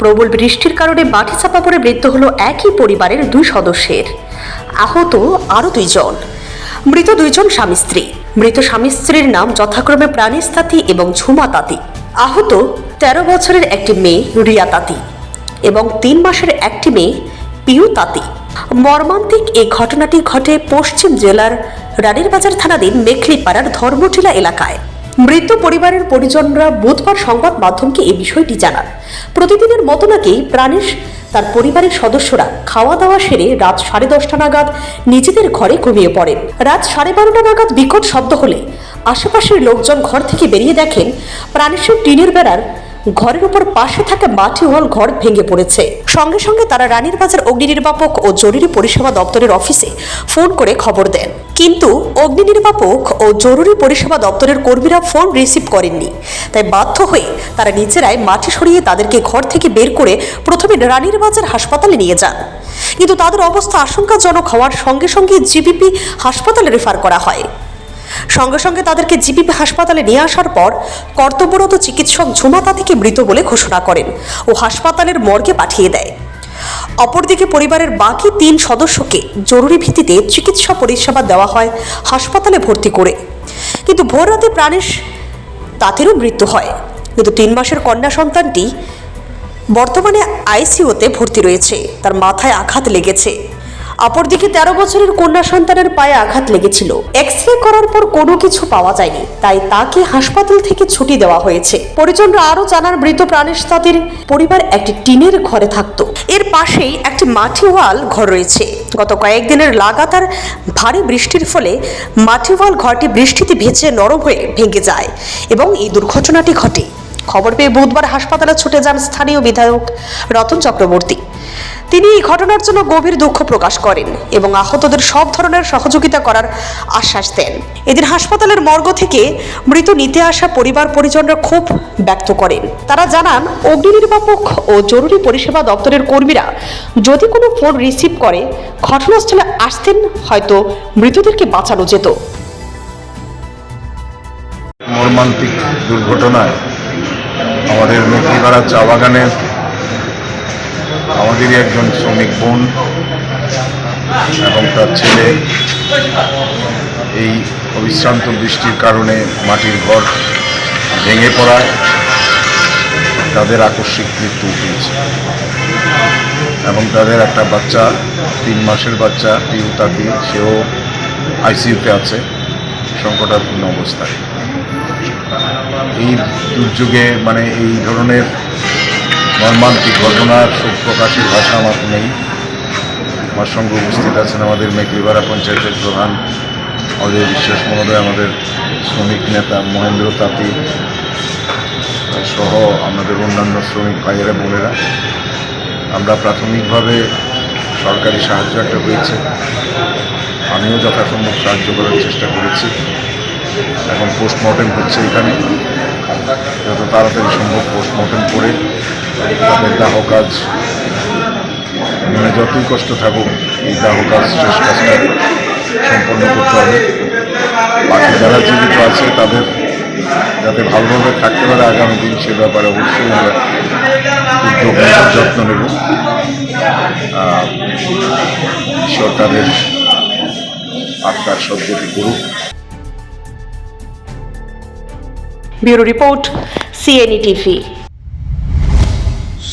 প্রবল বৃষ্টির কারণে মাটি চাপা পড়ে মৃত্যু হলো একই পরিবারের দুই সদস্যের। আহত আরও দুইজন। মৃত দুইজন স্বামী স্ত্রী। মৃত স্বামী স্ত্রীর নাম যথাক্রমে প্রাণেশ তাঁতি এবং ঝুমা তাঁতি। আহত তেরো বছরের একটি মেয়ে রিয়া তাঁতি এবং তিন মাসের একটি মেয়ে পিউ তাঁতি। মর্মান্তিক এই ঘটনাটি ঘটে পশ্চিম জেলার রানীরবাজার থানাধীন মেখলিপাড়ার ধর্মটিলা এলাকায়। মৃত পরিবারের পরিজনরা বুধবার সংবাদ মাধ্যমকে এই বিষয়টি জানান। প্রতিদিনের মতো নাকি প্রাণেশ তার পরিবারের সদস্যরা খাওয়া দাওয়া সেরে রাত সাড়ে দশটা নাগাদ নিজেদের ঘরে ঘুমিয়ে পড়েন। রাত সাড়ে বারোটা নাগাদ বিকট শব্দ হলে আশেপাশের লোকজন ঘর থেকে বেরিয়ে দেখেন প্রাণেশের টিনের বেড়ার ঘরের উপর পাশে থাকা মাটি হল ঘর ভেঙে পড়েছে। সঙ্গে সঙ্গে তারা রানীর বাজার অগ্নি নির্বাপক ও জরুরি পরিষেবা দপ্তরের অফিসে ফোন করে খবর দেন। কিন্তু অগ্নি নির্বাপক ও জরুরি পরিষেবা দপ্তরের কর্মীরা ফোন রিসিভ করেননি। তাই বাধ্য হয়ে তারা নিজেরাই মাটি সরিয়ে তাদেরকে ঘর থেকে বের করে প্রথমে রানীর বাজার হাসপাতালে নিয়ে যান। কিন্তু তাদের অবস্থা আশঙ্কাজনক হওয়ার সঙ্গে সঙ্গে জিবিপি হাসপাতালে রেফার করা হয়। সঙ্গে সঙ্গে তাদেরকে জিবিপি হাসপাতালে নিয়ে আসার পর কর্তব্যরত চিকিৎসক ঝুমা তাঁতিকে মৃত বলে ঘোষণা করেন ও হাসপাতালের মর্গে পাঠিয়ে দেয়। অপরদিকে পরিবারের বাকি তিন সদস্যকে জরুরি ভিত্তিতে চিকিৎসা পরিষেবা দেওয়া হয় হাসপাতালে ভর্তি করে। কিন্তু ভোর রাতে প্রাণেশ তাঁতেরও মৃত্যু হয়। কিন্তু তিন মাসের কন্যা সন্তানটি বর্তমানে আইসিইউতে ভর্তি রয়েছে। তার মাথায় আঘাত লেগেছে। অপরদিকে তেরো বছরের কন্যা সন্তানের পায়ে আঘাত লেগেছিল। এক্স রে করার পর কোনো কিছু পাওয়া যায়নি, তাই তাকে হাসপাতাল থেকে ছুটি দেওয়া হয়েছে। পরিজনরা আরও জানার মৃত প্রাণেশ তাদের পরিবার একটি টিনের ঘরে থাকতো। এর পাশেই একটি মাটি ওয়াল ঘর রয়েছে। গত কয়েকদিনের লাগাতার ভারী বৃষ্টির ফলে মাটি ওয়াল ঘরটি বৃষ্টিতে ভেজে নরম হয়ে ভেঙে যায় এবং এই দুর্ঘটনাটি ঘটে। খবর পেয়ে বুধবার হাসপাতালে ছুটে যান স্থানীয় বিধায়ক রতন চক্রবর্তী। তিনি এই ঘটনার জন্য গভীর দুঃখ প্রকাশ করেন এবং আহতদের সব ধরনের সহযোগিতা করার আশ্বাস দেন। এদিন হাসপাতালের মর্গ থেকে মৃত নিতে আসা পরিবার পরিজনরা ক্ষোভ ব্যক্ত করেন। তারা জানান, অগ্নি নির্বাপক ও জরুরি পরিষেবা দপ্তরের কর্মীরা যদি কোনো ফোন রিসিভ করে, ঘটনাস্থলে আসতেন, হয়তো মৃতদেরকে বাঁচানো যেত। মর্মান্তিক দুর্ঘটনায় আমাদের মেঘিপাড়া চা বাগানের আমাদেরই একজন শ্রমিক বোন এবং তার ছেলে। এই অবিশ্রান্ত বৃষ্টির কারণে মাটির ঘর ভেঙে পড়ায়। তাদের আকস্মিক মৃত্যু হয়েছে। এবং তাদের একটা বাচ্চা, তিন মাসের বাচ্চা, পিউ তাকি, সেও আইসিইউতে আছে সংকটাপূর্ণ অবস্থায়। এই দুর্যোগে মানে এই ধরনের মর্মান্তিক ঘটনার শোক প্রকাশের ভাষা আমার নেই। আমার সঙ্গে উপস্থিত আছেন আমাদের মেকলিবাড়া পঞ্চায়েতের প্রধান অজয় বিশ্বাস মহোদয়, আমাদের শ্রমিক নেতা মহেন্দ্র তাঁতি সহ আমাদের অন্যান্য শ্রমিক ভাইয়েরা, বোনেরা। আমরা প্রাথমিকভাবে সরকারি সাহায্য একটা হয়েছে আমিও যথাসম্ভব সাহায্য করার চেষ্টা করেছি। এখন পোস্টমর্টেম হচ্ছে এখানে। যত তাড়াতাড়ি সম্ভব পোস্টমর্টেম করে তাদের দাহ কাজ। মানে যতই কষ্ট থাকুক, এই দাহ কাজ শেষ কাজটা সম্পন্ন করতে হবে। বাকি যারা জীবিত আছে, তাদের যাতে ভালোভাবে থাকতে পারে আগামী দিন, সে ব্যাপারে অবশ্যই আমরা উদ্যোগ যত্ন নেব। ঈশ্বর তাদের আত্মার সদ্গতি করুক। Bureau report, CNE TV.